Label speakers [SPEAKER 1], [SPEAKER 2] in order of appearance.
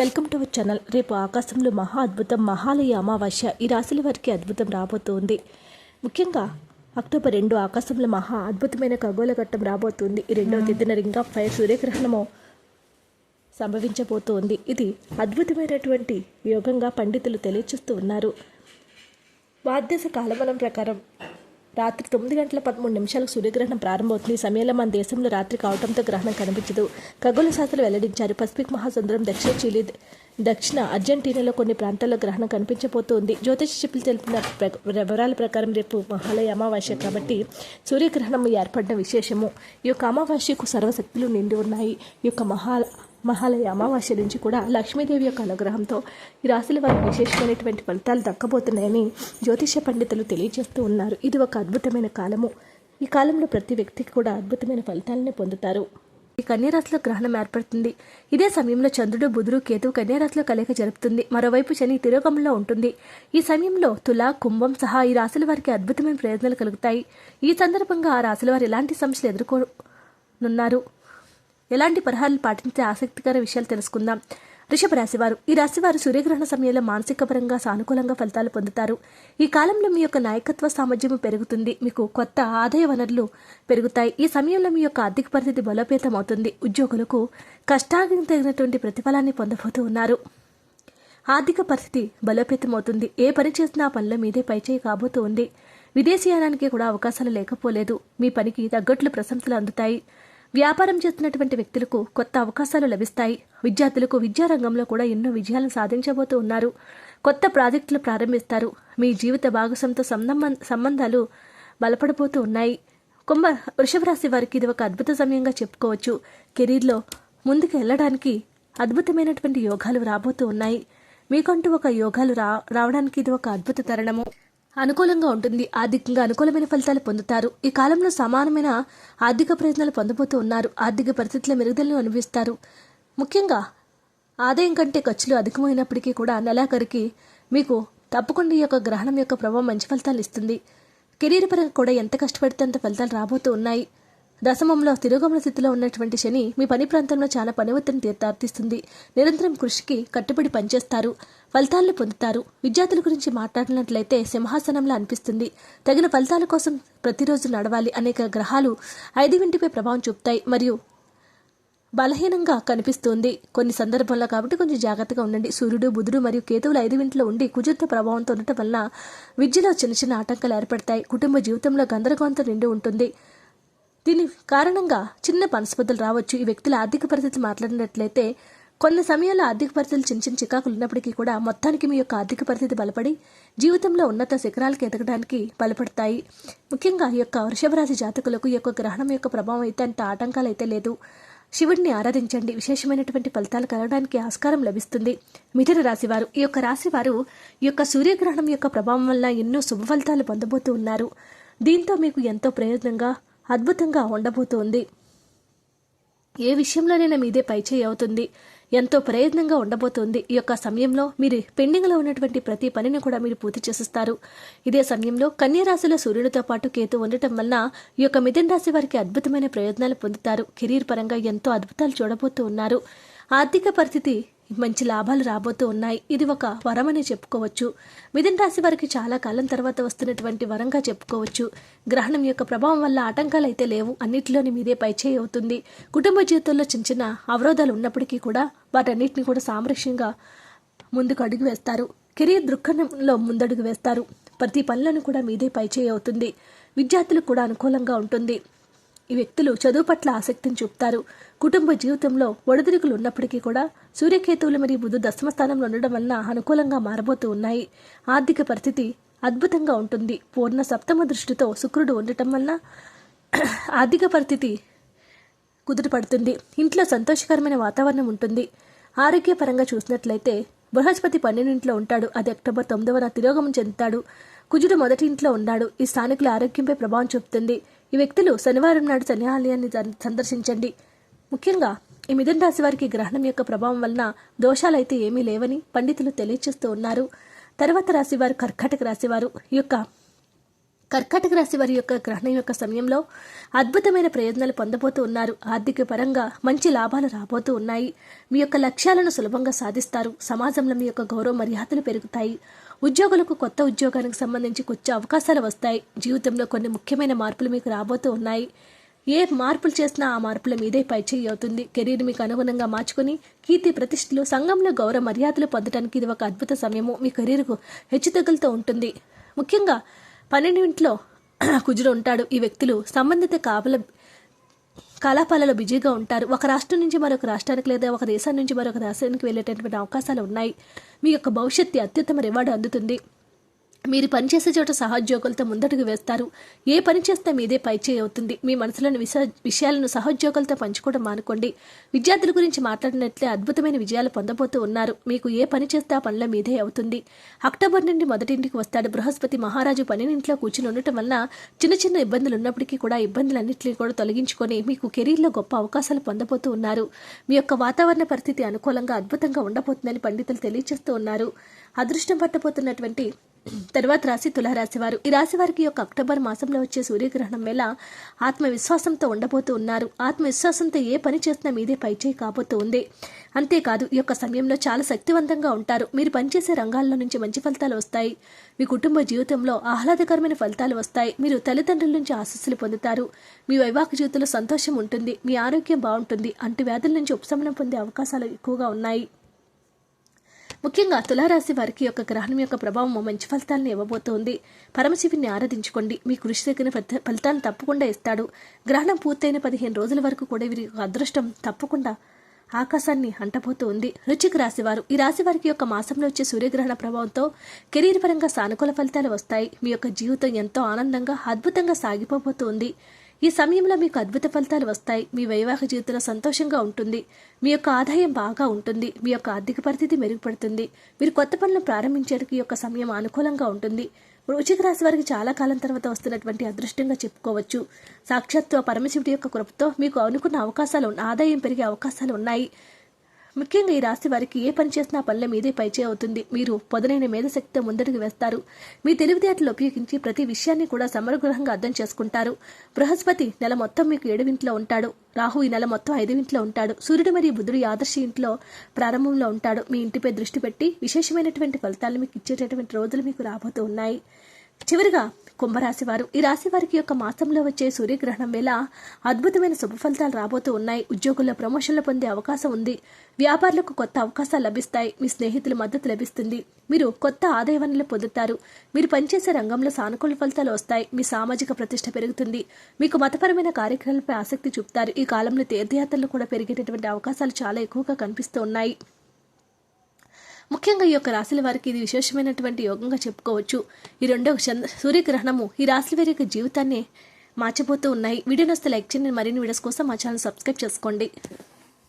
[SPEAKER 1] Welcome to our channel. రేపు ఆకాశంలో మహా అద్భుతం మహాలయ అమావాస్య ఈ రాశుల వారికి అద్భుతం రాబోతోంది. ముఖ్యంగా అక్టోబర్ రెండు ఆకాశంలో మహా అద్భుతమైన ఖగోళ ఘట్టం రాబోతుంది. ఈ రెండవ తేదీన రింగ్ ఆఫ్ ఫైర్ సూర్యగ్రహణము సంభవించబోతోంది. ఇది అద్భుతమైనటువంటి యోగంగా పండితులు తెలియచేస్తూ ఉన్నారు. వాద్యస కాలమానం ప్రకారం రాత్రి తొమ్మిది గంటల పదమూడు నిమిషాలకు సూర్యగ్రహణం ప్రారంభమవుతుంది. ఈ సమయంలో మన దేశంలో రాత్రి కావడంతో గ్రహణం కనిపించదు. ఖగోళ శాస్త్రులు వెల్లడించారు. పసిఫిక్ మహాసముద్రం దక్షిణ చిలీ దక్షిణ అర్జెంటీనాలో కొన్ని ప్రాంతాల్లో గ్రహణం కనిపించబోతోంది. జ్యోతిష శిల్పులు తెలిపిన వివరాల ప్రకారం రేపు మహాలయ అమావాస్య కాబట్టి సూర్యగ్రహణం ఏర్పడిన విశేషము. ఈ యొక్క అమావాస్యకు సర్వశక్తులు నిండి ఉన్నాయి. ఈ యొక్క మహా మహాలయ అమావాస్య నుంచి కూడా లక్ష్మీదేవి యొక్క అనుగ్రహంతో ఈ రాశుల వారికి విశేషమైనటువంటి ఫలితాలు దక్కబోతున్నాయని జ్యోతిష పండితులు తెలియజేస్తూ ఉన్నారు. ఇది ఒక అద్భుతమైన కాలము. ఈ కాలంలో ప్రతి వ్యక్తికి కూడా అద్భుతమైన ఫలితాలను పొందుతారు. ఈ కన్యారాశిలో గ్రహణం ఏర్పడుతుంది. ఇదే సమయంలో చంద్రుడు బుధుడు కేతువు కన్యారాశిలో కలయిక జరుపుతుంది. మరోవైపు శని తిరోగంలో ఉంటుంది. ఈ సమయంలో తుల కుంభం సహా ఈ రాశుల వారికి అద్భుతమైన ప్రయోజనాలు కలుగుతాయి. ఈ సందర్భంగా ఆ రాశుల వారు ఎలాంటి సమస్యలు ఎదుర్కొన్నారు ఎలాంటి పరిహారాలు పాటించే ఆసక్తికర విషయాలు తెలుసుకుందాం. వృషభ రాశివారు. ఈ రాశివారు సూర్యగ్రహణ సమయంలో మానసిక పరంగా సానుకూలంగా ఫలితాలు పొందుతారు. ఈ కాలంలో మీ యొక్క నాయకత్వ సామర్థ్యం పెరుగుతుంది. మీకు కొత్త ఆదాయ వనరులు పెరుగుతాయి. ఈ సమయంలో మీ యొక్క ఆర్థిక పరిస్థితి బలోపేతం అవుతుంది. ఉద్యోగులకు కష్టానికి తగినటువంటి ప్రతిఫలాన్ని పొందబోతూ ఉన్నారు. ఆర్థిక పరిస్థితి బలోపేతం అవుతుంది. ఏ పని చేసినా ఆ పనుల మీదే పైచేయి కాబోతూ ఉంది. విదేశీయానానికి కూడా అవకాశాలు లేకపోలేదు. మీ పనికి తగ్గట్లు ప్రశంసలు అందుతాయి. వ్యాపారం చేస్తున్నటువంటి వ్యక్తులకు కొత్త అవకాశాలు లభిస్తాయి. విద్యార్థులకు విద్యారంగంలో కూడా ఎన్నో విజయాలను సాధించబోతూ ఉన్నారు. కొత్త ప్రాజెక్టులు ప్రారంభిస్తారు. మీ జీవిత భాగస్వామితో సంబంధాలు బలపడబోతూ ఉన్నాయి. కుంభ వృషభ రాశి వారికి ఇది ఒక అద్భుత సమయంగా చెప్పుకోవచ్చు. కెరీర్లో ముందుకు వెళ్ళడానికి అద్భుతమైనటువంటి యోగాలు రాబోతూ ఉన్నాయి. మీకంటూ ఒక యోగాలు రా రావడానికి ఇది ఒక అద్భుత తరుణము. అనుకూలంగా ఉంటుంది. ఆర్థికంగా అనుకూలమైన ఫలితాలు పొందుతారు. ఈ కాలంలో సమానమైన ఆర్థిక ప్రయత్నాలు పొందబోతూ ఉన్నారు. ఆర్థిక పరిస్థితుల మెరుగుదలను అనుభవిస్తారు. ముఖ్యంగా ఆదాయం కంటే ఖర్చులు అధికమైనప్పటికీ కూడా నెలాఖరికి మీకు తప్పకుండా ఈ యొక్క గ్రహణం యొక్క ప్రభావం మంచి ఫలితాలు ఇస్తుంది. కెరీర్ పరంగా కూడా ఎంత కష్టపడితే అంత ఫలితాలు రాబోతూ ఉన్నాయి. దశమంలో తిరోగమన స్థితిలో ఉన్నటువంటి శని మీ పని ప్రాంతంలో చాలా పని ఒత్తిడిని తీర్థార్థిస్తుంది నిరంతరం కృషికి కట్టుబడి పనిచేస్తారు. ఫలితాలను పొందుతారు. విద్యార్థుల గురించి మాట్లాడినట్లయితే సింహాసనంలా అనిపిస్తుంది. తగిన ఫలితాల కోసం ప్రతిరోజు నడవాలి అనేక గ్రహాలు ఐదువింటిపై ప్రభావం చూపుతాయి మరియు బలహీనంగా కనిపిస్తుంది. కొన్ని సందర్భాల్లో కాబట్టి కొంచెం జాగ్రత్తగా ఉండండి. సూర్యుడు బుధుడు మరియు కేతువులు ఐదు వింట్లో ఉండి కుజుత్వ ప్రభావంతో ఉండటం వలన విద్యలో చిన్న చిన్న ఆటంకాలు ఏర్పడతాయి. కుటుంబ జీవితంలో గందరగోళంతో నిండి ఉంటుంది. దీని కారణంగా చిన్న మనస్పతులు రావచ్చు. ఈ వ్యక్తుల ఆర్థిక పరిస్థితి మాట్లాడినట్లయితే కొన్ని సమయాల్లో ఆర్థిక పరిస్థితులు చిన్న చిన్న చికాకులు ఉన్నప్పటికీ కూడా మొత్తానికి మీ యొక్క ఆర్థిక పరిస్థితి బలపడి జీవితంలో ఉన్నత శిఖరాలకు ఎదగడానికి బలపడతాయి. ముఖ్యంగా ఈ యొక్క వృషభరాశి జాతకులకు ఈ యొక్క గ్రహణం యొక్క ప్రభావం అయితే అంత ఆటంకాలు అయితే లేదు. శివుడిని ఆరాధించండి. విశేషమైనటువంటి ఫలితాలు కలగడానికి ఆస్కారం లభిస్తుంది. మిథున రాశివారు ఈ యొక్క రాశివారు ఈ యొక్క సూర్యగ్రహణం యొక్క ప్రభావం వల్ల ఎన్నో శుభ ఫలితాలు పొందబోతూ ఉన్నారు. దీంతో మీకు ఎంతో ప్రయోజనంగా అద్భుతంగా ఉండబోతోంది. ఏ విషయంలోనైనా మీదే పైచేయి అవుతుంది. ఎంతో ప్రయత్నంగా ఉండబోతోంది. ఈ యొక్క సమయంలో మీరు పెండింగ్లో ఉన్నటువంటి ప్రతి పనిని కూడా మీరు పూర్తి చేసిస్తారు. ఇదే సమయంలో కన్యరాశిలో సూర్యునితో సూర్యుడితో పాటు కేతు ఉండటం వలన ఈ యొక్క మిథున రాశి వారికి అద్భుతమైన ప్రయోజనాలు పొందుతారు. కెరీర్ పరంగా ఎంతో అద్భుతాలు చూడబోతూ ఉన్నారు. ఆర్థిక పరిస్థితి మంచి లాభాలు రాబోతూ ఉన్నాయి. ఇది ఒక వరం అని చెప్పుకోవచ్చు. మిథున రాశి వారికి చాలా కాలం తర్వాత వస్తున్నటువంటి వరంగా చెప్పుకోవచ్చు. గ్రహణం యొక్క ప్రభావం వల్ల ఆటంకాలు అయితే లేవు. అన్నిటిలోని మీదే పైచేయి అవుతుంది. కుటుంబ జీవితంలో చిన్న చిన్న అవరోధాలు ఉన్నప్పటికీ కూడా వాటన్నిటిని కూడా సామరస్యంగా ముందుకు అడుగు వేస్తారు. కెరీర్ దృక్కోణంలో ముందడుగు వేస్తారు. ప్రతి పనులను కూడా మీదే పైచేయి అవుతుంది. విద్యార్థులకు కూడా అనుకూలంగా ఉంటుంది. ఈ వ్యక్తులు చదువు పట్ల ఆసక్తిని చూపుతారు. కుటుంబ జీవితంలో ఒడిదుడుకులు ఉన్నప్పటికీ కూడా సూర్యకేతువులు మరియు బుధు దశమ స్థానంలో ఉండడం వలన అనుకూలంగా మారబోతూ ఉన్నాయి. ఆర్థిక పరిస్థితి అద్భుతంగా ఉంటుంది. పూర్ణ సప్తమ దృష్టితో శుక్రుడు ఉండటం వలన ఆర్థిక పరిస్థితి కుదుటపడుతుంది ఇంట్లో సంతోషకరమైన వాతావరణం ఉంటుంది. ఆరోగ్యపరంగా చూసినట్లయితే బృహస్పతి పన్నెండింట్లో ఉంటాడు. అది అక్టోబర్ తొమ్మిదవన తిరోగమం చెందుతాడు. కుజుడు మొదటి ఇంట్లో ఉన్నాడు. ఈ స్థానికుల ఆరోగ్యంపై ప్రభావం చూపుతుంది. ఈ వ్యక్తులు శనివారం నాడు శని ఆలయాన్ని సందర్శించండి. ముఖ్యంగా ఈ మిథున రాశి వారికి గ్రహణం యొక్క ప్రభావం వలన దోషాలైతే ఏమీ లేవని పండితులు తెలియచేస్తూ ఉన్నారు. తర్వాత రాశివారు కర్కాటక రాశివారు ఈ యొక్క కర్కాటక రాశి వారి యొక్క గ్రహణం యొక్క సమయంలో అద్భుతమైన ప్రయోజనాలు పొందబోతూ ఉన్నారు. ఆర్థిక పరంగా మంచి లాభాలు రాబోతూ ఉన్నాయి. మీ యొక్క లక్ష్యాలను సులభంగా సాధిస్తారు. సమాజంలో మీ యొక్క గౌరవ మర్యాదలు పెరుగుతాయి. ఉద్యోగులకు కొత్త ఉద్యోగానికి సంబంధించి కొచ్చే అవకాశాలు వస్తాయి. జీవితంలో కొన్ని ముఖ్యమైన మార్పులు మీకు రాబోతూ ఉన్నాయి. ఏ మార్పులు చేసినా ఆ మార్పుల మీదే పైచేయి అవుతుంది. కెరీర్ మీకు అనుగుణంగా మార్చుకుని కీర్తి ప్రతిష్టలు సంఘంలో గౌరవ మర్యాదలు పొందడానికి ఇది ఒక అద్భుత సమయము. మీ కెరీర్కు హెచ్చుతగ్గులతో ఉంటుంది. ముఖ్యంగా పన్నెండింట్లో కుజుడు ఉంటాడు. ఈ వ్యక్తులు సంబంధిత కావల కళాపాలలో బిజీగా ఉంటారు. ఒక రాష్ట్రం నుంచి మరొక రాష్ట్రానికి లేదా ఒక దేశం నుంచి మరొక దేశానికి వెళ్ళేటటువంటి అవకాశాలు ఉన్నాయి. మీ యొక్క భవిష్యత్తు అత్యుత్తమ రివార్డు అందుతుంది. మీరు పనిచేసే చోట సహోద్యోగులతో ముందడుగు వేస్తారు. ఏ పని చేస్తే మీదే పైచేయి అవుతుంది. మీ మనసులోని విష విషయాలను సహోద్యోగులతో పంచుకోవడం మానుకోండి. విద్యార్థుల గురించి మాట్లాడినట్లే అద్భుతమైన విజయాలు పొందబోతూ ఉన్నారు. మీకు ఏ పని చేస్తే ఆ పనుల మీదే అవుతుంది. అక్టోబర్ నుండి మొదటింటికి వస్తాడు బృహస్పతి మహారాజు పనినింట్లో కూర్చుని ఉండటం వలన చిన్న చిన్న ఇబ్బందులు ఉన్నప్పటికీ కూడా ఇబ్బందులన్నింటినీ కూడా తొలగించుకొని మీకు కెరీర్లో గొప్ప అవకాశాలు పొందబోతూ ఉన్నారు. మీ యొక్క వాతావరణ పరిస్థితి అనుకూలంగా అద్భుతంగా ఉండబోతుందని పండితులు తెలియజేస్తూ ఉన్నారు. అదృష్టం పట్టబోతున్నటువంటి తర్వాత రాశి తులారాశి వారు. ఈ రాశి వారికి యొక్క అక్టోబర్ మాసంలో వచ్చే సూర్యగ్రహణం వేళ ఆత్మవిశ్వాసంతో ఉండబోతూ ఉన్నారు. ఆత్మవిశ్వాసంతో ఏ పని చేసినా మీదే పైచేయి కాబోతూ ఉంది. అంతేకాదు ఈ యొక్క సమయంలో చాలా శక్తివంతంగా ఉంటారు. మీరు పనిచేసే రంగాల్లో నుంచి మంచి ఫలితాలు వస్తాయి. మీ కుటుంబ జీవితంలో ఆహ్లాదకరమైన ఫలితాలు వస్తాయి. మీరు తల్లిదండ్రుల నుంచి ఆశస్సులు పొందుతారు. మీ వైవాహిక జీవితంలో సంతోషం ఉంటుంది. మీ ఆరోగ్యం బాగుంటుంది. అంటు వ్యాధుల నుంచి ఉపశమనం పొందే అవకాశాలు ఎక్కువగా ఉన్నాయి. ముఖ్యంగా తులారాశి వారికి యొక్క గ్రహణం యొక్క ప్రభావం మంచి ఫలితాలను ఇవ్వబోతోంది. పరమశివుని ఆరాధించుకోండి. మీ కృషి తగిన ఫలితాలను తప్పకుండా ఇస్తాడు. గ్రహణం పూర్తయిన పదిహేను రోజుల వరకు కూడా వీరి అదృష్టం తప్పకుండా ఆకాశాన్ని అంటబోతూ ఉంది రుచిక రాశివారు ఈ రాశి వారికి యొక్క మాసంలో వచ్చే సూర్యగ్రహణ ప్రభావంతో కెరీర్ పరంగా సానుకూల ఫలితాలు వస్తాయి. మీ యొక్క జీవితం ఎంతో ఆనందంగా అద్భుతంగా సాగిపోబోతోంది. ఈ సమయంలో మీకు అద్భుత ఫలితాలు వస్తాయి. మీ వైవాహిక జీవితంలో సంతోషంగా ఉంటుంది. మీ యొక్క ఆదాయం బాగా ఉంటుంది. మీ యొక్క ఆర్థిక పరిస్థితి మెరుగుపడుతుంది. మీరు కొత్త పనులు ప్రారంభించడానికి ఈ యొక్క సమయం అనుకూలంగా ఉంటుంది. వృచిక రాశి వారికి చాలా కాలం తర్వాత వస్తున్నటువంటి అదృష్టంగా చెప్పుకోవచ్చు. సాక్షాత్తు పరమశివుడి యొక్క కృపతో మీకు అనుకున్న అవకాశాలు ఆదాయం పెరిగే అవకాశాలు ఉన్నాయి. ముఖ్యంగా ఈ రాశి వారికి ఏ పని చేసినా పనుల మీదే పైచే అవుతుంది. మీరు పొదనైన మేధశక్తితో ముందడుగు వేస్తారు. మీ తెలివితేటలు ఉపయోగించి ప్రతి విషయాన్ని కూడా సమగ్రంగా అర్థం చేసుకుంటారు. బృహస్పతి నెల మొత్తం మీకు ఏడువింట్లో ఉంటాడు. రాహు ఈ నెల మొత్తం ఐదువింట్లో ఉంటాడు. సూర్యుడు మరియు బుధుడు ఆదర్శ ఇంట్లో ప్రారంభంలో ఉంటాడు. మీ ఇంటిపై దృష్టి పెట్టి విశేషమైనటువంటి ఫలితాలు మీకు ఇచ్చేటటువంటి రోజులు మీకు రాబోతూ ఉన్నాయి. చివరిగా కుంభరాశి వారు ఈ రాశి వారికి యొక్క మాసంలో వచ్చే సూర్యగ్రహణం వేళ అద్భుతమైన శుభ ఫలితాలు రాబోతూ ఉన్నాయి. ఉద్యోగుల్లో ప్రమోషన్లు పొందే అవకాశం ఉంది. వ్యాపారులకు కొత్త అవకాశాలు లభిస్తాయి. మీ స్నేహితుల మద్దతు లభిస్తుంది. మీరు కొత్త ఆదాయ వనరులు పొందుతారు. మీరు పనిచేసే రంగంలో సానుకూల ఫలితాలు వస్తాయి. మీ సామాజిక ప్రతిష్ట పెరుగుతుంది. మీకు మతపరమైన కార్యక్రమాలపై ఆసక్తి చూపుతారు. ఈ కాలంలో తీర్థయాత్రలు కూడా పెరిగేటటువంటి అవకాశాలు చాలా ఎక్కువగా కనిపిస్తూ ఉన్నాయి. ముఖ్యంగా ఈ యొక్క రాశుల వారికి ఇది విశేషమైనటువంటి యోగంగా చెప్పుకోవచ్చు. ఈ రెండో చంద్ర సూర్యగ్రహణము ఈ రాశుల వారి యొక్క జీవితాన్ని మార్చిపోతూ ఉన్నాయి. వీడియో నస్తే లైక్ చేయండి. మరిన్ని వీడియోస్ కోసం మా ఛానల్ సబ్స్క్రైబ్ చేసుకోండి.